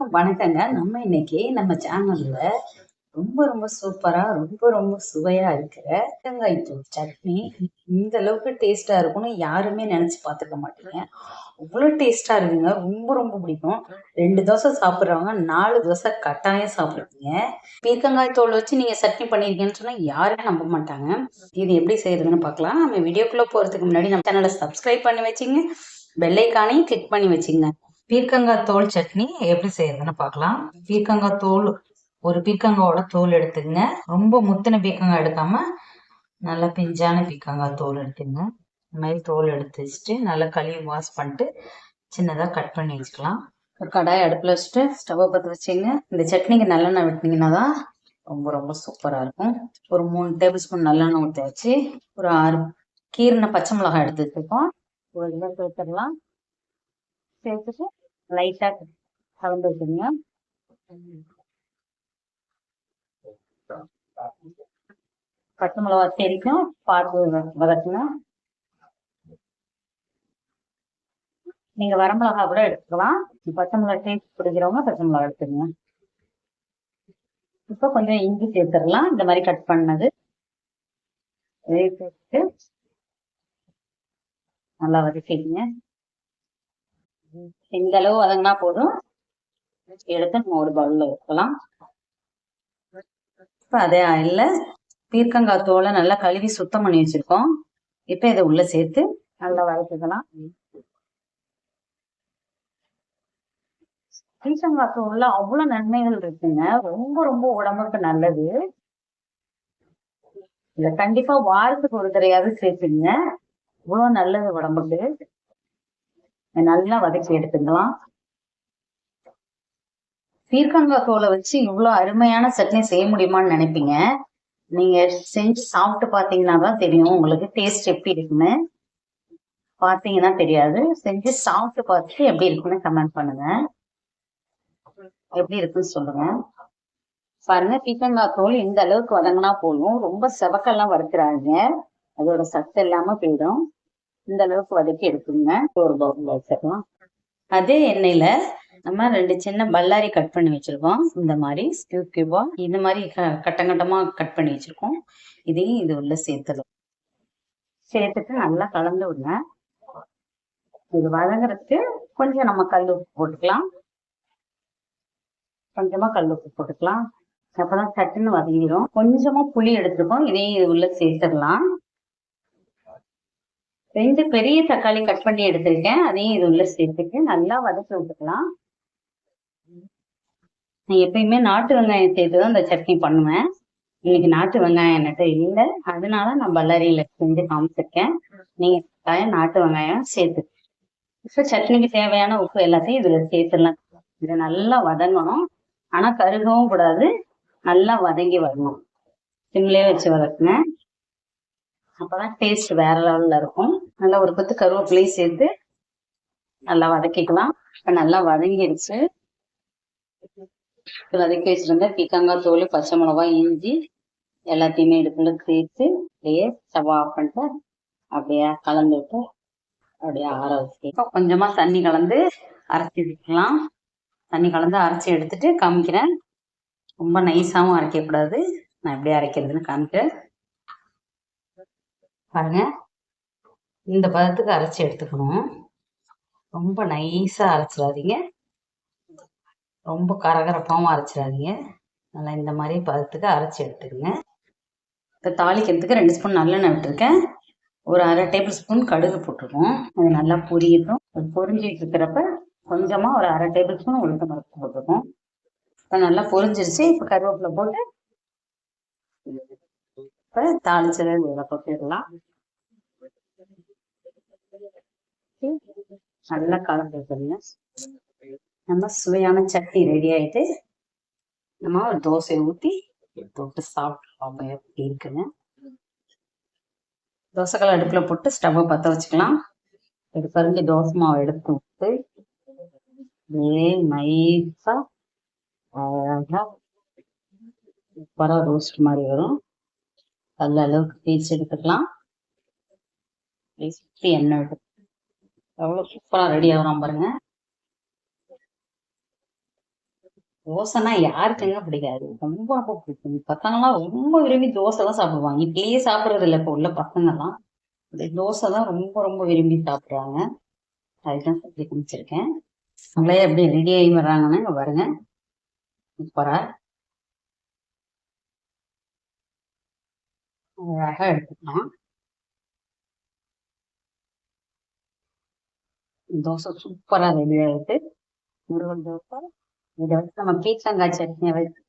எல்லாருக்கும் வணக்கங்க. நம்ம இன்னைக்கு நம்ம சேனல்ல ரொம்ப ரொம்ப சூப்பரா ரொம்ப ரொம்ப சுவையா இருக்கிற தேங்காய் தூள் சட்னி இந்த அளவுக்கு டேஸ்டா இருக்கும்னு யாருமே நினைச்சு பார்த்துக்க மாட்டீங்க. அவ்வளோ டேஸ்டா இருக்குங்க. ரொம்ப ரொம்ப பிடிக்கும். ரெண்டு தோசை சாப்பிட்றவங்க நாலு தோசை கட்டாயம் சாப்பிடுவீங்க. பீர்க்கங்காய் தோல் வச்சு நீங்க சட்னி பண்ணிருக்கீங்கன்னு சொன்னா யாருமே நம்ப மாட்டாங்க. இது எப்படி செய்யறதுன்னு பார்க்கலாம். நம்ம வீடியோக்குள்ள போறதுக்கு முன்னாடி நம்ம சேனலை சப்ஸ்கிரைப் பண்ணி வச்சுங்க. பெல்லைக்கானையும் கிளிக் பண்ணி வச்சுங்க. பீர்க்கங்காய் தோல் சட்னி எப்படி செய்யறதுன்னு பார்க்கலாம். பீர்க்கங்காய் தோல் ஒரு பீர்க்கங்காவோட தோல் எடுத்துக்கங்க ரொம்ப முத்தின பீர்க்கங்காய் எடுக்காம நல்லா பிஞ்சான பீர்க்கங்காய் தோல் எடுத்துங்க. இந்த மாதிரி தோல் எடுத்து வச்சுட்டு நல்லா கழுவி வாஷ் பண்ணிட்டு சின்னதாக கட் பண்ணி வச்சுக்கலாம். ஒரு கடாய் அடுப்பில் வச்சுட்டு ஸ்டவ்வை பற்ற வச்சுங்க. இந்த சட்னிக்கு நல்லெண்ணெய் விட்டிங்கன்னா தான் ரொம்ப ரொம்ப சூப்பராக இருக்கும். ஒரு மூணு டேபிள் ஸ்பூன் நல்லெண்ணெய் ஊற்றி வச்சு ஒரு ஆறு கீரின பச்சை மிளகாய் எடுத்து வச்சுருக்கோம். ஒரு இதில் சேர்த்துடலாம் சேர்த்துட்டு லைட்டா கலந்து வச்சுருங்க பச்சை மிளகா தெரிக்கும் பார்த்து வதக்கணும். நீங்க வரமிளகா கூட எடுத்துக்கலாம். பச்சை மிளகா டேஸ்ட் பிடிக்கிறவங்க பச்சை மிளகா எடுத்துக்கங்க. இப்போ கொஞ்சம் இஞ்சி சேர்த்துடலாம். இந்த மாதிரி கட் பண்ணது. சேர்த்து நல்லா வதக்கிங்க இந்த அளவு வதங்கினா போதும். எடுத்து நம்ம ஒரு பவுல்ல ஊற்றலாம் இப்போ அதே ஆயில்ல பீர்க்கங்காய் தோலை நல்லா கழுவி சுத்தம் பண்ணி வச்சிருக்கோம். இப்போ இதை உள்ள சேர்த்து நல்லா வதக்கிக்கலாம். பீர்க்கங்காய் தோல்ல அவ்வளவு நன்மைகள் இருக்குங்க. ரொம்ப ரொம்ப உடம்புக்கு நல்லது. இத கண்டிப்பா வாரத்துக்கு ஒரு தடையாவது சேர்த்துங்க. இவ்வளவு நல்லது உடம்புக்கு. நல்லா வதக்கி எடுத்துக்கலாம். பீர்க்கங்காய் தோலை வச்சு இவ்வளவு அருமையான சட்னி செய்ய முடியுமான்னு நினைப்பீங்க. நீங்க செஞ்சு சாப்பிட்டு பாத்தீங்கன்னா தான் தெரியும் உங்களுக்கு டேஸ்ட் எப்படி இருக்குன்னு. பாத்தீங்கன்னா தெரியாது. செஞ்சு சாப்பிட்டு பார்த்துட்டு எப்படி இருக்குன்னு கமெண்ட் பண்ணுங்க. எப்படி இருக்குன்னு சொல்லுங்க. பாருங்க பீர்க்கங்காய் தோல் இந்த அளவுக்கு வதங்கினா போதும். ரொம்ப செவக்கெல்லாம் வறுக்கிறாங்க அதோட சத்து இல்லாம போயிடும். இந்த அளவுக்கு வதக்கி எடுத்துங்க ஒரு பவுல் வச்சிடலாம். அதே எண்ணெயில நம்ம ரெண்டு சின்ன பல்லாரி கட் பண்ணி வச்சிருக்கோம். இந்த மாதிரி ஸ்கியூ கியூபா இந்த மாதிரி கட்டம் கட்டமா கட் பண்ணி வச்சிருக்கோம். இதையும் இது உள்ள சேர்த்துடும் சேர்த்துட்டு நல்லா கலந்து விடுங்க. இது வதங்குறதுக்கு கொஞ்சம் நம்ம கல் உப்பு போட்டுக்கலாம். கொஞ்சமா கல் உப்பு போட்டுக்கலாம். அப்பதான் சட்டுன்னு வதங்கிடும் கொஞ்சமா புளி எடுத்துருக்கோம். இதையும் இது உள்ள சேர்த்துடலாம். ரெண்டு பெரிய தக்காளி கட் பண்ணி எடுத்திருக்கேன். அதையும் இது உள்ள சேர்த்துட்டு நல்லா வதக்கி விட்டுக்கலாம். நான் எப்பயுமே நாட்டு வெங்காயம் சேர்த்து தான் இந்த சட்னி பண்ணுவேன். இன்னைக்கு நாட்டு வெங்காயம் என்கிட்ட இல்லை. அதனால நான் பல்லாரியில செஞ்சு காமிச்சிருக்கேன். நீங்க கட்டாயம் நாட்டு வெங்காயம் சேர்த்து. இப்போ சட்னிக்கு தேவையான உப்பு எல்லாத்தையும் இதுல சேர்த்துடலாம். இதை நல்லா வதங்கணும். ஆனா கருகவும் கூடாது. நல்லா வதங்கி வரணும். சிம்லேயே வச்சு வதக்குங்க. அப்பதான் டேஸ்ட் வேற லெவல்ல இருக்கும். நல்லா ஒரு பத்து கருவேப்பிலையும் சேர்த்து நல்லா வதக்கிக்கலாம். இப்ப நல்லா வதங்கிடுச்சு. வதக்கி வச்சிருந்த பீக்கங்காய் தோல் பச்சை மிளகா இஞ்சி எல்லாத்தையுமே இதுக்குள்ள சேர்த்து அப்படியே சவா ஆஃப் பண்ணிட்டு அப்படியே கலந்து விட்டு அப்படியே ஆற வச்சு. கொஞ்சமா தண்ணி கலந்து அரைச்சி வைக்கலாம் தண்ணி கலந்து அரைச்சி எடுத்துட்டு காமிக்கிறேன். ரொம்ப நைஸாகவும் அரைக்கக்கூடாது. நான் எப்படி அரைக்கிறதுன்னு காமிக்கிறேன். பாருங்க. இந்த பதத்துக்கு அரைச்சி எடுத்துக்கணும். ரொம்ப நைஸாக அரைச்சிடாதீங்க. ரொம்ப கரகரப்பாகவும் அரைச்சிடாதீங்க. நல்லா இந்த மாதிரி பதத்துக்கு அரைச்சி எடுத்துக்கோங்க. இப்போ தாளிக்கிறதுக்கு ரெண்டு ஸ்பூன் நல்லெண்ணெய் விட்டுருக்கேன். ஒரு அரை டேபிள் ஸ்பூன் கடுகு போட்டிருக்கோம் அது நல்லா பொரியட்டும். அது பொரிஞ்சிட்டு இருக்கிறப்ப கொஞ்சமாக ஒரு அரை டேபிள் ஸ்பூன் உளுத்த மரத்து போட்டிருக்கோம் இப்போ நல்லா பொரிஞ்சிருச்சு. இப்போ கருவேப்பிலை போட்டு இப்போ தாளிச்சதை இதில் கொட்டிடலாம் நல்லா கலந்து நம்ம சுவையான சட்னி ரெடி ஆயிட்டு நம்ம ஒரு தோசையை ஊற்றி போட்டு சாப்பிட்றோம் எப்படி இருக்குங்க. தோசைக்கல் அடுப்பில் போட்டு ஸ்டவ்வை பற்ற வச்சுக்கலாம். இது பாருங்க தோசை மாவு எடுத்து விட்டு அப்படியே நைஸா அழகா சூப்பராக ரோஸ்ட் மாதிரி வரும். நல்ல அளவுக்கு தேய்ச்சி எடுத்துக்கலாம். சுற்றி எண்ணெய் எடுத்து எவ்வளோ சூப்பராக ரெடி ஆகிறோம் பாருங்க. தோசைன்னா யாருக்குங்க பிடிக்காது. ரொம்ப ரொம்ப பிடிக்கும். பசங்கலாம் ரொம்ப விரும்பி தோசை தான் சாப்பிடுவாங்க. இட்லியே சாப்பிடுறது இல்லை இப்போ உள்ள பசங்கலாம் இந்த தோசை தான் ரொம்ப ரொம்ப விரும்பி சாப்பிடுறாங்க. அதுதான் சொல்லி குடிச்சிருக்கேன் அவங்களே எப்படி ரெடி ஆகி வர்றாங்கன்னு பாருங்க. சூப்பரா அழகாக எடுத்துக்கலாம். தோசை சூப்பரா ரெடி ஆகிட்டு முருகன் தோசை இதை வச்சு நம்ம பீச்சங்காய் சட்னியை வச்சு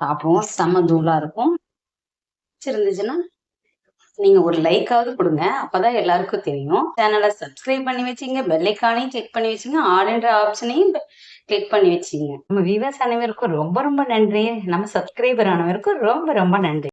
சாப்பிடுவோம். செம்ம தூளா இருக்கும். பிடிச்சிருந்துச்சுன்னா நீங்க ஒரு லைக்காவது கொடுங்க. அப்பதான் எல்லாருக்கும் தெரியும். சேனலை சப்ஸ்கிரைப் பண்ணி வச்சுங்க. பெல்லைக்கானையும் செக் பண்ணி வச்சுங்க. ஆளுன்ற ஆப்ஷனையும் கிளிக் பண்ணி வச்சுங்க. நம்ம விவசாய அனைவருக்கும் ரொம்ப ரொம்ப நன்றி. நம்ம சப்ஸ்கிரைபர் ஆனவருக்கும் ரொம்ப ரொம்ப நன்றி.